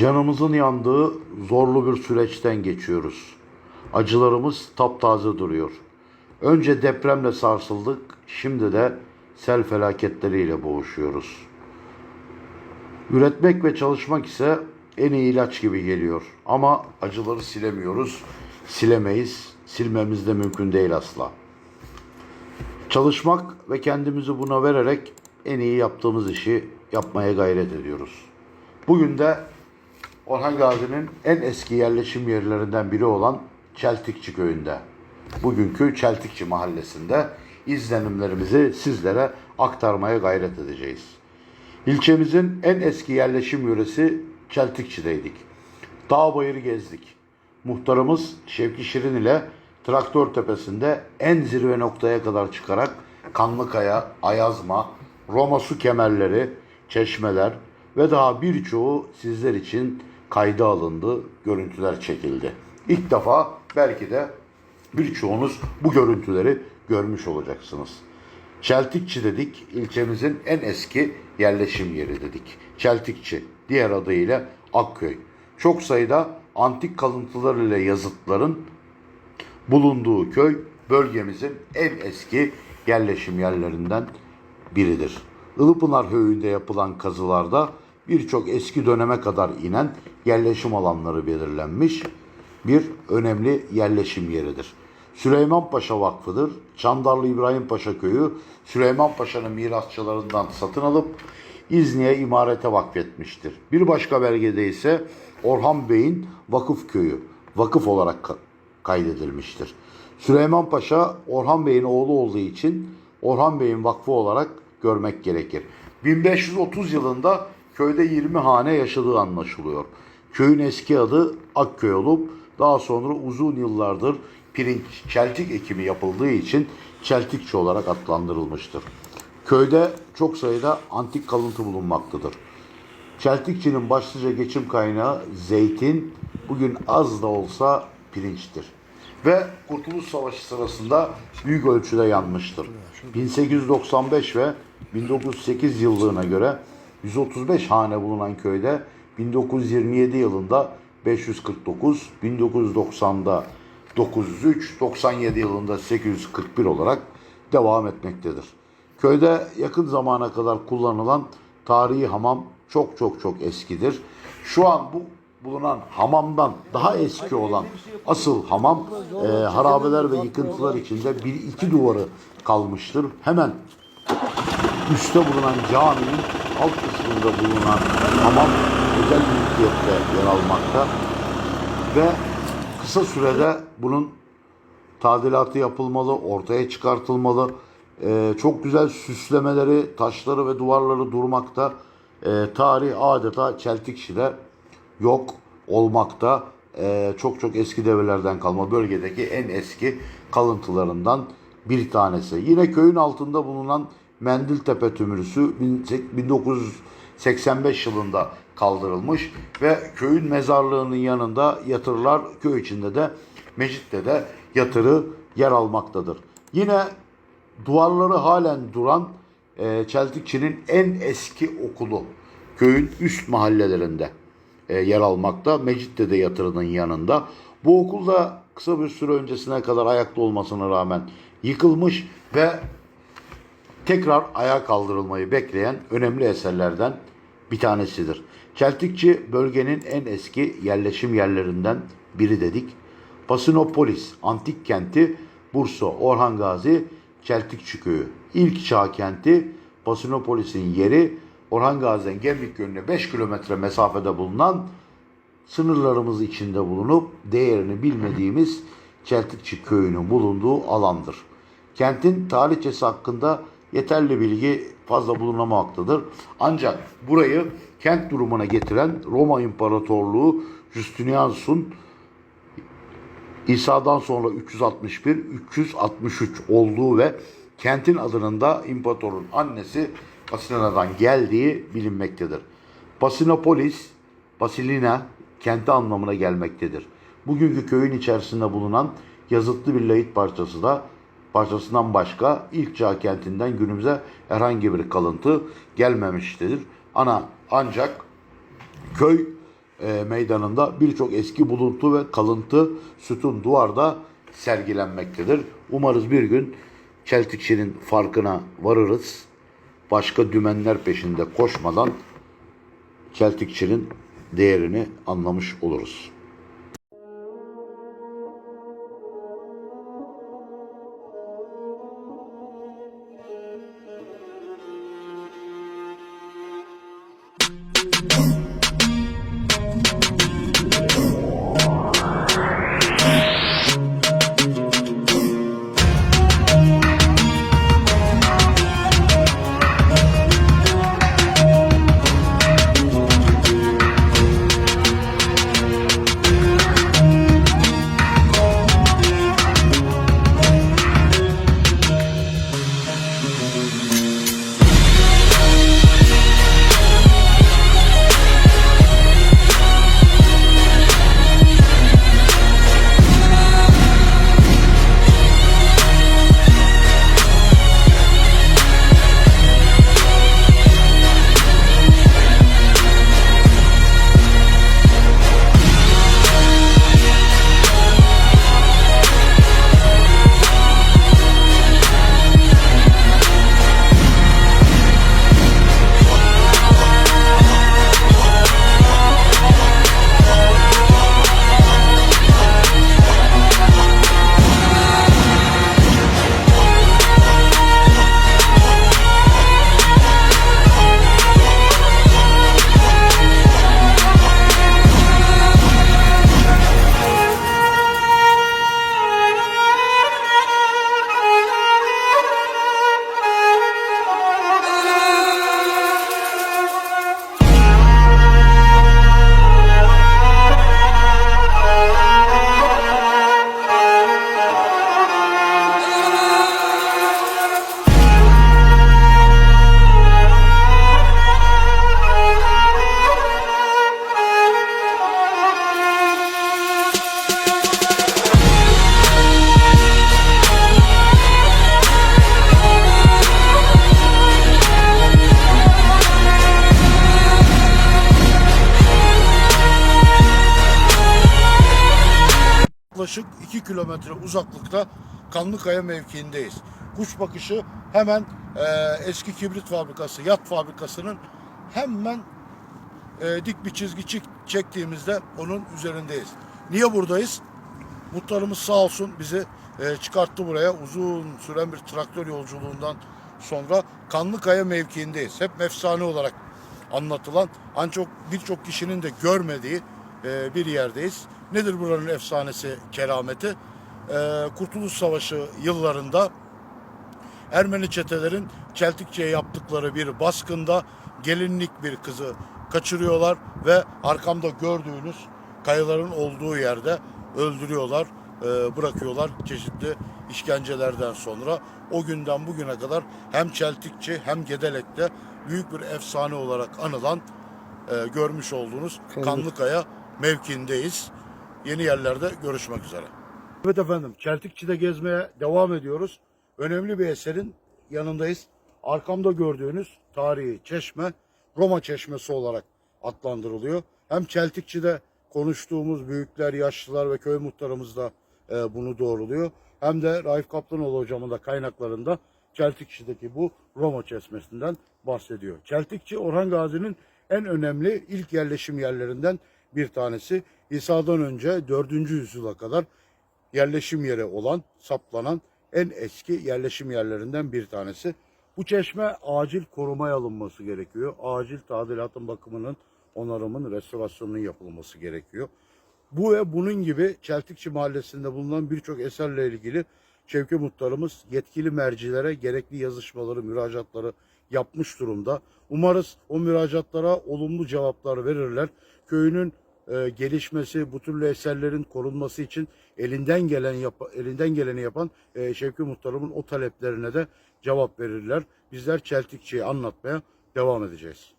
Canımızın yandığı zorlu bir süreçten geçiyoruz. Acılarımız taptaze duruyor. Önce depremle sarsıldık, şimdi de sel felaketleriyle boğuşuyoruz. Üretmek ve çalışmak ise en iyi ilaç gibi geliyor. Ama acıları silemiyoruz, silemeyiz, silmemiz de mümkün değil asla. Çalışmak ve kendimizi buna vererek en iyi yaptığımız işi yapmaya gayret ediyoruz. Bugün de Orhan Gazi'nin en eski yerleşim yerlerinden biri olan Çeltikçi köyünde, bugünkü Çeltikçi mahallesinde izlenimlerimizi sizlere aktarmaya gayret edeceğiz. İlçemizin en eski yerleşim yöresi Çeltikçi'deydik. Dağ bayır gezdik. Muhtarımız Şevki Şirin ile Traktör Tepesi'nde en zirve noktaya kadar çıkarak Kanlıkaya, Ayazma, Roma su kemerleri, çeşmeler ve daha birçoğu sizler için kayda alındı, görüntüler çekildi. İlk defa belki de birçoğunuz bu görüntüleri görmüş olacaksınız. Çeltikçi dedik, ilçemizin en eski yerleşim yeri dedik. Çeltikçi, diğer adıyla Akköy. Çok sayıda antik kalıntılar ile yazıtların bulunduğu köy bölgemizin en eski yerleşim yerlerinden biridir. Ilıpınar Höyü'nde yapılan kazılarda birçok eski döneme kadar inen yerleşim alanları belirlenmiş bir önemli yerleşim yeridir. Süleyman Paşa Vakfı'dır. Çandarlı İbrahim Paşa Köyü Süleyman Paşa'nın mirasçılarından satın alıp İzni'ye imarete vakfetmiştir. Bir başka belgede ise Orhan Bey'in Vakıf Köyü vakıf olarak ka- kaydedilmiştir. Süleyman Paşa Orhan Bey'in oğlu olduğu için Orhan Bey'in vakfı olarak görmek gerekir. 1530 yılında köyde 20 hane yaşadığı anlaşılıyor. Köyün eski adı Akköy olup daha sonra uzun yıllardır pirinç, çeltik ekimi yapıldığı için çeltikçi olarak adlandırılmıştır. Köyde çok sayıda antik kalıntı bulunmaktadır. Çeltikçinin başlıca geçim kaynağı zeytin, bugün az da olsa pirinçtir. Ve Kurtuluş Savaşı sırasında büyük ölçüde yanmıştır. 1895 ve 1908 yıllığına göre 135 hane bulunan köyde 1927 yılında 549, 1990'da 903, 97 yılında 841 olarak devam etmektedir. Köyde yakın zamana kadar kullanılan tarihi hamam çok çok çok eskidir. Şu an bu bulunan hamamdan daha eski olan asıl hamam e, harabeler ve yıkıntılar içinde bir iki duvarı kalmıştır. Hemen üstte bulunan caminin alt kısmında bulunan hamam özel mülkiyette yer almakta ve kısa sürede bunun tadilatı yapılmalı, ortaya çıkartılmalı. Ee, çok güzel süslemeleri, taşları ve duvarları durmakta. Ee, tarih adeta Çeltikçi'de yok olmakta. Ee, çok çok eski devirlerden kalma bölgedeki en eski kalıntılarından bir tanesi. Yine köyün altında bulunan Mendiltepe tümürüsü 1985 yılında kaldırılmış ve köyün mezarlığının yanında yatırlar köy içinde de Mecit'te de yatırı yer almaktadır. Yine duvarları halen duran e, Çeltikçi'nin en eski okulu köyün üst mahallelerinde e, yer almakta. Mecit'te de yatırının yanında. Bu okulda kısa bir süre öncesine kadar ayakta olmasına rağmen yıkılmış ve tekrar ayağa kaldırılmayı bekleyen önemli eserlerden bir tanesidir. Çeltikçi bölgenin en eski yerleşim yerlerinden biri dedik. Basinopolis antik kenti Bursa, Orhan Gazi, Çeltikçi köyü. İlk çağ kenti Basinopolis'in yeri Orhan Gazi'den Gemlik yönüne 5 kilometre mesafede bulunan sınırlarımız içinde bulunup değerini bilmediğimiz Çeltikçi köyünün bulunduğu alandır. Kentin tarihçesi hakkında yeterli bilgi fazla bulunamaktadır. Ancak burayı kent durumuna getiren Roma İmparatorluğu Justinianus'un İsa'dan sonra 361, 363 olduğu ve kentin adının da imparatorun annesi Basina'dan geldiği bilinmektedir. Basinopolis, Basilina kenti anlamına gelmektedir. Bugünkü köyün içerisinde bulunan yazıtlı bir lahit parçası da parçasından başka ilk çağ kentinden günümüze herhangi bir kalıntı gelmemiştir. Ana ancak köy e, meydanında birçok eski buluntu ve kalıntı sütun duvarda sergilenmektedir. Umarız bir gün Çeltikçi'nin farkına varırız. Başka dümenler peşinde koşmadan Çeltikçi'nin değerini anlamış oluruz. Boom. 2 kilometre uzaklıkta Kanlıkaya mevkiindeyiz. Kuş bakışı hemen e, eski kibrit fabrikası, yat fabrikasının hemen e, dik bir çizgi çek- çektiğimizde onun üzerindeyiz. Niye buradayız? Muhtarımız sağ olsun bizi e, çıkarttı buraya. Uzun süren bir traktör yolculuğundan sonra Kanlıkaya mevkiindeyiz. Hep efsane olarak anlatılan ancak birçok kişinin de görmediği e, bir yerdeyiz. Nedir buranın efsanesi, kerameti? E, Kurtuluş Savaşı yıllarında Ermeni çetelerin Çeltikçe'ye yaptıkları bir baskında gelinlik bir kızı kaçırıyorlar ve arkamda gördüğünüz kayaların olduğu yerde öldürüyorlar, e, bırakıyorlar çeşitli işkencelerden sonra. O günden bugüne kadar hem Çeltikçi hem Gedelek'te büyük bir efsane olarak anılan e, görmüş olduğunuz Kanlıkaya mevkiindeyiz. Yeni yerlerde görüşmek üzere. Evet efendim, Çeltikçi'de gezmeye devam ediyoruz. Önemli bir eserin yanındayız. Arkamda gördüğünüz tarihi çeşme, Roma çeşmesi olarak adlandırılıyor. Hem Çeltikçi'de konuştuğumuz büyükler, yaşlılar ve köy muhtarımız da e, bunu doğruluyor. Hem de Raif Kaplanoğlu hocamın da kaynaklarında Çeltikçi'deki bu Roma çeşmesinden bahsediyor. Çeltikçi Orhan Gazi'nin en önemli ilk yerleşim yerlerinden bir tanesi. İsa'dan önce 4. yüzyıla kadar yerleşim yeri olan, saplanan en eski yerleşim yerlerinden bir tanesi. Bu çeşme acil korumaya alınması gerekiyor. Acil tadilatın bakımının, onarımın, restorasyonunun yapılması gerekiyor. Bu ve bunun gibi Çeltikçi Mahallesi'nde bulunan birçok eserle ilgili Şevki Muhtarımız yetkili mercilere gerekli yazışmaları, müracaatları yapmış durumda. Umarız o müracaatlara olumlu cevaplar verirler. Köyünün e, gelişmesi, bu türlü eserlerin korunması için elinden gelen yap- elinden geleni yapan e, Şevki Muhtarım'ın o taleplerine de cevap verirler. Bizler Çeltikçi'yi anlatmaya devam edeceğiz.